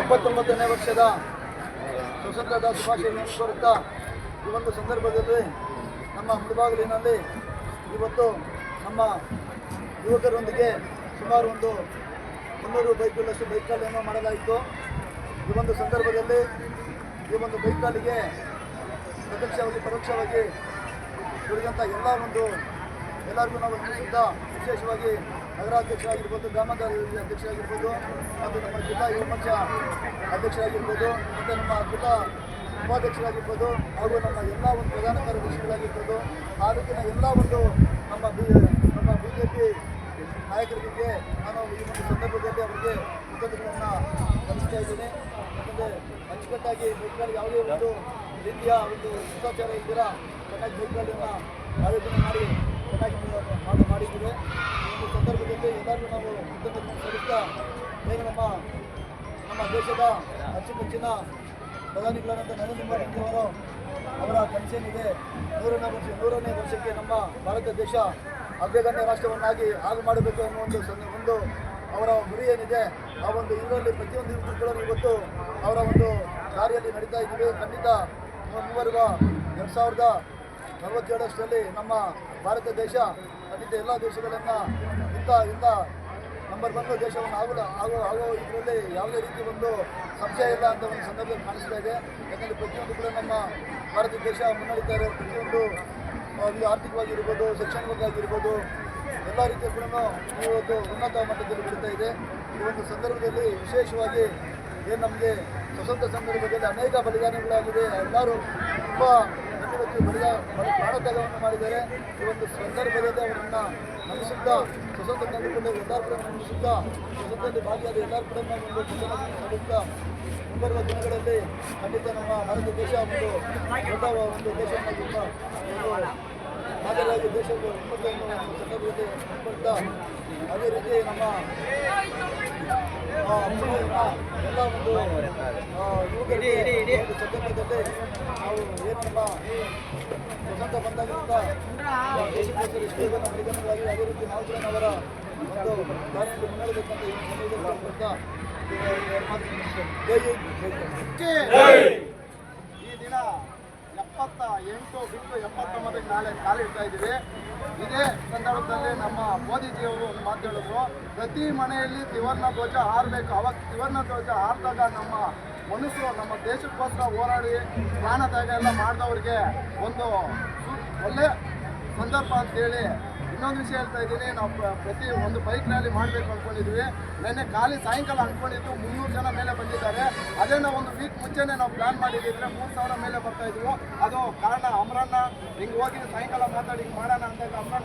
ಎಪ್ಪತ್ತೊಂಬತ್ತನೇ ವರ್ಷದ ಸ್ವತಂತ್ರದ ಶುಭಾಶಯಗಳನ್ನು ಕೋರುತ್ತಾ ಈ ಒಂದು ಸಂದರ್ಭದಲ್ಲಿ ನಮ್ಮ ಮುಳುಬಾಗಿಲಿನಲ್ಲಿ ಇವತ್ತು ನಮ್ಮ ಯುವಕರೊಂದಿಗೆ ಸುಮಾರು ಒಂದು ಮುನ್ನೂರು ಬೈಕ್ಗಳಷ್ಟು ಬೈಕ್ ರ್ಯಾಲಿಯನ್ನು ಮಾಡಲಾಯಿತು. ಈ ಒಂದು ಸಂದರ್ಭದಲ್ಲಿ ಈ ಒಂದು ಬೈಕ್ ರ್ಯಾಲಿಗೆ ಪ್ರತ್ಯಕ್ಷವಾಗಿ, ಪರೋಕ್ಷವಾಗಿ ದುಡಿದಂಥ ಎಲ್ಲ ಒಂದು ಎಲ್ಲರಿಗೂ ನಾವು ವಿಶೇಷವಾಗಿ ನಗರಾಧ್ಯಕ್ಷರಾಗಿರ್ಬೋದು ಅಧ್ಯಕ್ಷ ಅಧ್ಯಕ್ಷರಾಗಿರ್ಬೋದು ಮತ್ತು ನಮ್ಮ ಜಿಲ್ಲಾ ಯುವ ಮೋರ್ಚಾ ಅಧ್ಯಕ್ಷರಾಗಿರ್ಬೋದು ಮತ್ತು ನಮ್ಮ ಜಿಲ್ಲಾ ಉಪಾಧ್ಯಕ್ಷರಾಗಿರ್ಬೋದು ಹಾಗೂ ನಮ್ಮ ಎಲ್ಲ ಒಂದು ಪ್ರಧಾನ ಕಾರ್ಯದರ್ಶಿಗಳಾಗಿರ್ಬೋದು ತಾಲೂಕಿನ ಎಲ್ಲ ಒಂದು ನಮ್ಮ ಬಿ ನಮ್ಮ ಬಿ ಜೆ ಪಿ ನಾಯಕರಿಗೆ ನಾನು ಈ ಒಂದು ಸಂದರ್ಭದಲ್ಲಿ ಅವರಿಗೆ ಕೃತಜ್ಞತೆಗಳನ್ನು ಸಲ್ಲಿಸ್ತಾ ಇದ್ದೀನಿ. ಯಾಕಂದರೆ ಅಚ್ಚುಕಟ್ಟಾಗಿ ಬೈಕ್ಗಳಲ್ಲಿ ಯಾವುದೇ ಒಂದು ರೀತಿಯ ಒಂದು ಶಿಷ್ಟಾಚಾರ ಇದ್ದೀರಾ ಚೆನ್ನಾಗಿ ಬೈಕ್ಗಳನ್ನು ಆಯೋಜನೆ ಮಾಡಿ ಚೆನ್ನಾಗಿ ಮಾಡಿ ಮಾಡಿದ್ದೀವಿ ಈ ಸಂದರ್ಭದಲ್ಲಿ ಎಲ್ಲರೂ ನಾವು ಕೃತಜ್ಞತೆ ಸಲ್ಲಿಸ್ತಾ ಏನು ನಮ್ಮ ನಮ್ಮ ದೇಶದ ಅಚ್ಚುಮೆಚ್ಚಿನ ಪ್ರಧಾನಿಗಳಾದಂಥ ನರೇಂದ್ರ ಮೋದಿ ಅವರು ಅವರ ಕನಸೇನಿದೆ ನೂರನೇ ವರ್ಷ ನೂರನೇ ವರ್ಷಕ್ಕೆ ನಮ್ಮ ಭಾರತ ದೇಶ ಅಗ್ರಗಣ್ಯ ರಾಷ್ಟ್ರವನ್ನಾಗಿ ಆಗು ಮಾಡಬೇಕು ಅನ್ನೋ ಒಂದು ಒಂದು ಅವರ ಗುರಿ ಏನಿದೆ ಆ ಒಂದು ಇದರಲ್ಲಿ ಪ್ರತಿಯೊಂದು ಯುವಕರು ಇವತ್ತು ಅವರ ಒಂದು ದಾರಿಯಲ್ಲಿ ನಡೀತಾ ಇದ್ದೀವಿ ಖಂಡಿತ ಮುಂಬರುವ ಎರಡು ಸಾವಿರದ ನಲವತ್ತೇಳಷ್ಟರಲ್ಲಿ ನಮ್ಮ ಭಾರತ ದೇಶ ಅಲ್ಲಿದ್ದ ಎಲ್ಲ ದೇಶಗಳನ್ನು ಇಂಥ ಇಂಥ ನಂಬರ್ ಬಂದು ದೇಶವನ್ನು ಆಗಲು ಆಗೋ ಆಗೋ ಇದರಲ್ಲಿ ಯಾವುದೇ ರೀತಿ ಒಂದು ಸಂಶಯ ಇಲ್ಲ ಅಂತ ಒಂದು ಸಂದರ್ಭದಲ್ಲಿ ಕಾಣಿಸ್ತಾ ಇದೆ. ಯಾಕಂದರೆ ಪ್ರತಿಯೊಂದು ಕೂಡ ನಮ್ಮ ಭಾರತ ದೇಶ ಮುನ್ನಡೀತಾ ಇರೋ ಪ್ರತಿಯೊಂದು ಒಂದು ಇದು ಆರ್ಥಿಕವಾಗಿರ್ಬೋದು, ಶೈಕ್ಷಣಿಕವಾಗಿರ್ಬೋದು, ಎಲ್ಲ ರೀತಿಯ ಕೂಡ ಇವತ್ತು ಉನ್ನತ ಮಟ್ಟದಲ್ಲಿ ಬೆಳೀತಾ ಇದೆ. ಈ ಒಂದು ಸಂದರ್ಭದಲ್ಲಿ ವಿಶೇಷವಾಗಿ ಏನು ನಮಗೆ ಸ್ವತಂತ್ರ ಸಂದರ್ಭದಲ್ಲಿ ಅನೇಕ ಬಲಿದಾನಗಳಾಗಿದೆ. ಎಲ್ಲರೂ ತುಂಬ ಹೆಣ್ಣುಮಕ್ಕಳು ಬಲಿದಾನ ಬಲಿ ಪ್ರಾಣತ್ಯಾಗವನ್ನು ಮಾಡಿದ್ದಾರೆ. ಈ ಒಂದು ಸಂದರ್ಭದಲ್ಲಿ ಅವರನ್ನು ನಮಿಸುತ್ತಾ ಸ್ವಸಂತ ತಂದುಕೊಂಡು ಎಲ್ಲರೂ ಕೂಡ ನಮಿಸುತ್ತಾ ಸ್ವಸಂತದಲ್ಲಿ ಭಾಗಿಯಾದ ಎಲ್ಲರೂ ಕೂಡ ಒಂದು ಸಲ್ಲಿಸ್ತಾ ಮುಂಬರುವ ದಿನಗಳಲ್ಲಿ ಖಂಡಿತ ನಮ್ಮ ಭಾರತ ದೇಶ ಒಂದು ದೊಡ್ಡ ಒಂದು ಒಂದು ಮಾದರಿಯಾಗಿ ದೇಶದ ಉನ್ನತ ಒಂದು ಸಂದರ್ಭದಲ್ಲಿ ಅದೇ ರೀತಿ ನಮ್ಮ ಎಲ್ಲ ಒಂದು ಸಂದರ್ಭದಲ್ಲಿ ನಾವು ಏನು ನಮ್ಮ ಸ್ವತಂತ್ರ ಬಂದಾಗಿನಿಂದ ದೇಶಕ್ಕೋಸ್ಕರ ಇಷ್ಟು ಬಲಿದಾನಗಳಾಗಿ ಅದೇ ರೀತಿ ನಾವು ಕೂಡ ಅವರ ಒಂದು ಜೈ ಈ ದಿನ ಎಪ್ಪತ್ತ ಎಂಟು ಬಿಟ್ಟು ಎಪ್ಪತ್ತೊಂಬತ್ತಕ್ಕೆ ನಾಳೆ ಕಾಲಿಡ್ತಾ ಇದ್ದೀವಿ. ಇದೇ ಸಂದರ್ಭದಲ್ಲಿ ನಮ್ಮ ಮೋದಿಜಿಯವರು ಒಂದು ಮಾತು ಹೇಳಿದ್ರು. ಪ್ರತಿ ಮನೆಯಲ್ಲಿ ತಿವರ್ಣ ಧ್ವಜ ಹಾರಬೇಕು. ಅವಾಗ ತಿವರ್ಣ ಧ್ವಜ ಹಾರಿದಾಗ ನಮ್ಮ ಮನುಷ್ಯರು ನಮ್ಮ ದೇಶಕ್ಕೋಸ್ಕರ ಹೋರಾಡಿ ಪ್ರಾಣ ತ್ಯಾಗ ಎಲ್ಲ ಮಾಡಿದವ್ರಿಗೆ ಒಂದು ಒಳ್ಳೆ ಸಂದರ್ಭ ಅಂತೇಳಿ ಇನ್ನೊಂದು ವಿಷಯ ಹೇಳ್ತಾ ಇದ್ದೀನಿ, ನಾವು ಪ್ರತಿ ಒಂದು ಬೈಕ್ ರ್ಯಾಲಿ ಮಾಡಬೇಕು ಅಂದ್ಕೊಂಡಿದ್ವಿ ನೆನ್ನೆ ಖಾಲಿ ಸಾಯಂಕಾಲ ಅಂದ್ಕೊಂಡಿದ್ದು ಮುನ್ನೂರು ಜನ ಮೇಲೆ ಬಂದಿದ್ದಾರೆ. ಅದೇ ನಾವು ಒಂದು ವೀಕ್ ಮುಂಚೆನೇ ನಾವು ಪ್ಲಾನ್ ಮಾಡಿದ್ರೆ ಮೂರು ಸಾವಿರ ಮೇಲೆ ಬರ್ತಾ ಇದ್ವು. ಅದು ಕಾರಣ ಅಮರಣ್ಣ, ಹಿಂಗೆ ಹೋಗಿ ಸಾಯಂಕಾಲ ಮಾತಾಡಿ ಹಿಂಗೆ ಮಾಡೋಣ ಅಂತ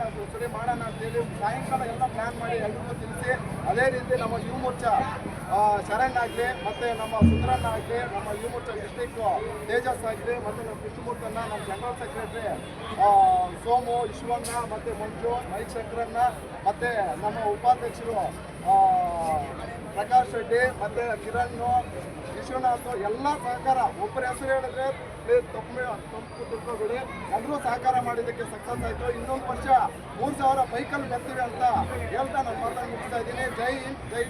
ಅದು ಸರಿ ಮಾಡೋಣ ಅಂತೇಳಿ ಸಾಯಂಕಾಲ ಎಲ್ಲ ಪ್ಲಾನ್ ಮಾಡಿ ಎಲ್ರಿಗೂ ತಿಳಿಸಿ, ಅದೇ ರೀತಿ ನಮ್ಮ ಯುವ ಮೋರ್ಚಾ ಶರಣ್ ಆಗಲಿ, ಮತ್ತು ನಮ್ಮ ಸುಂದರಣ್ಣ ಆಗಲಿ, ನಮ್ಮ ಯುವ ಮೋರ್ಚಾ ಡಿಸ್ಟಿಕ್ ತೇಜಸ್ ಆಗಲಿ, ಮತ್ತು ನಮ್ಮ ಕೃಷ್ಣಮೂರ್ತನ್ನ, ನಮ್ಮ ಜನರಲ್ ಸೆಕ್ರೆಟರಿ ಸೋಮು, ವಿಶ್ವಣ್ಣ, ಮತ್ತು ಮಂಜು ಮೈಕ್ ಶಂಕರಣ್ಣ ಮತ್ತು ನಮ್ಮ ಉಪಾಧ್ಯಕ್ಷರು ಪ್ರಕಾಶ್ ರೆಡ್ಡಿ ಮತ್ತು ಕಿರಣ್, ವಿಶ್ವನಾಥ್, ಎಲ್ಲ ಸಹಕಾರ, ಒಬ್ಬರ ಹೆಸರು ಹೇಳಿದ್ರೆ ತಪ್ಪು ತಪ್ಪು ತಿಳ್ಕೊಬೇಡಿ. ಎಲ್ಲರೂ ಸಹಕಾರ ಮಾಡಿದ್ದಕ್ಕೆ ಸಕ್ಸಸ್ ಆಯಿತು. ಇನ್ನೊಂದು ವರ್ಷ ಮೂರು ಸಾವಿರ ಬೈಕಲ್ಲಿ ಬರ್ತೀವಿ ಅಂತ ಹೇಳ್ತಾ ನಾನು ಮಾತನ್ನು ಮುಗಿಸ್ತಾ ಇದ್ದೀನಿ. ಜೈ ಹಿಂದ್, ಜೈ